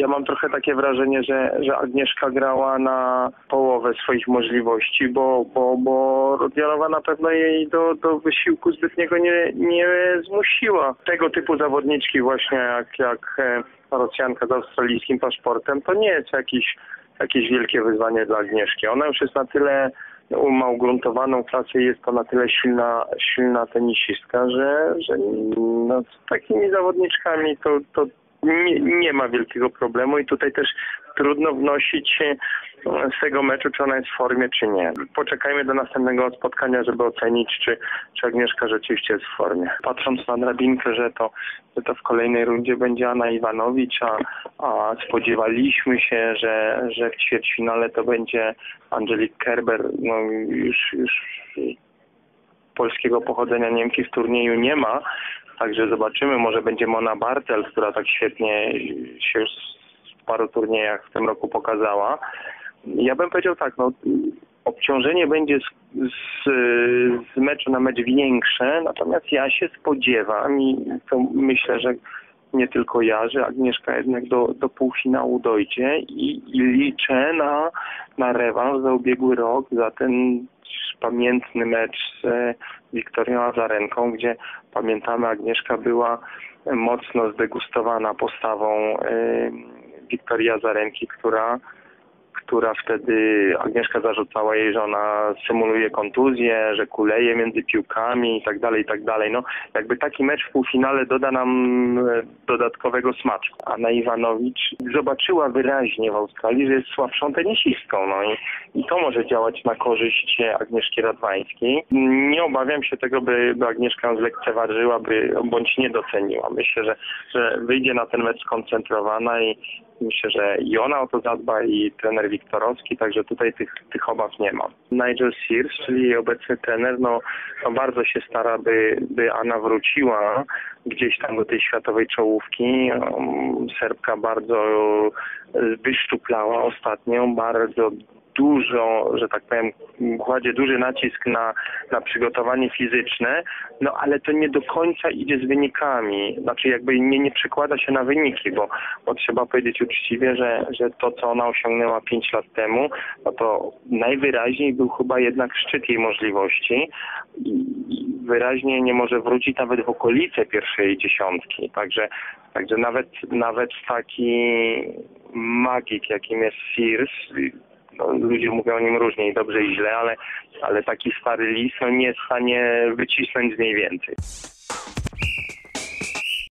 ja mam trochę takie wrażenie, że, że Agnieszka grała na połowę swoich możliwości, bo, bo, bo na pewno jej do, do wysiłku zbytniego nie, nie zmusiła. Tego typu zawodniczki właśnie jak, jak e, Rosjanka z australijskim paszportem, to nie jest jakiś, jakieś wielkie wyzwanie dla Agnieszki. Ona już jest na tyle ma ugruntowaną klasę i jest to na tyle silna, silna tenisistka, że, że no, z takimi zawodniczkami to, to nie, nie ma wielkiego problemu i tutaj też trudno wnosić z tego meczu, czy ona jest w formie, czy nie. Poczekajmy do następnego spotkania, żeby ocenić, czy, czy Agnieszka rzeczywiście jest w formie. Patrząc na drabinkę, że to, że to w kolejnej rundzie będzie Anna Iwanowicz, a, a spodziewaliśmy się, że, że w ćwierćfinale to będzie Angelique Kerber, no już, już polskiego pochodzenia Niemki w turnieju nie ma, także zobaczymy, może będzie Mona Bartel, która tak świetnie się już w paru turniejach w tym roku pokazała. Ja bym powiedział tak, no obciążenie będzie z, z, z meczu na mecz większe, natomiast ja się spodziewam i to myślę, że nie tylko ja, że Agnieszka jednak do, do półfinału dojdzie i, i liczę na, na rewanż za ubiegły rok, za ten pamiętny mecz z Wiktorią Azarenką, gdzie pamiętamy Agnieszka była mocno zdegustowana postawą Wiktorii Azarenki, która która wtedy Agnieszka zarzucała jej, że ona symuluje kontuzję, że kuleje między piłkami i tak dalej, i tak dalej. No, jakby taki mecz w półfinale doda nam e, dodatkowego smaczku. Anna Iwanowicz zobaczyła wyraźnie w Australii, że jest słabszą tenisistką, no i, i to może działać na korzyść Agnieszki Radwańskiej. Nie obawiam się tego, by, by Agnieszka zlekceważyła, by, bądź nie doceniła. Myślę, że, że wyjdzie na ten mecz skoncentrowana i, Myślę, że i ona o to zadba i trener Wiktorowski, także tutaj tych, tych obaw nie ma. Nigel Sears, czyli obecny trener, no, no bardzo się stara, by, by Anna wróciła gdzieś tam do tej światowej czołówki. Serbka bardzo wyszczuplała ostatnio, bardzo dużo, że tak powiem, kładzie duży nacisk na, na przygotowanie fizyczne, no ale to nie do końca idzie z wynikami, znaczy jakby nie, nie przekłada się na wyniki, bo, bo trzeba powiedzieć uczciwie, że, że to, co ona osiągnęła 5 lat temu, no to najwyraźniej był chyba jednak szczyt jej możliwości i wyraźnie nie może wrócić nawet w okolice pierwszej dziesiątki, także Także nawet, nawet taki magik, jakim jest Sears, no, ludzie mówią o nim różnie i dobrze i źle, ale, ale taki stary lis no, nie jest w stanie wycisnąć z niej więcej.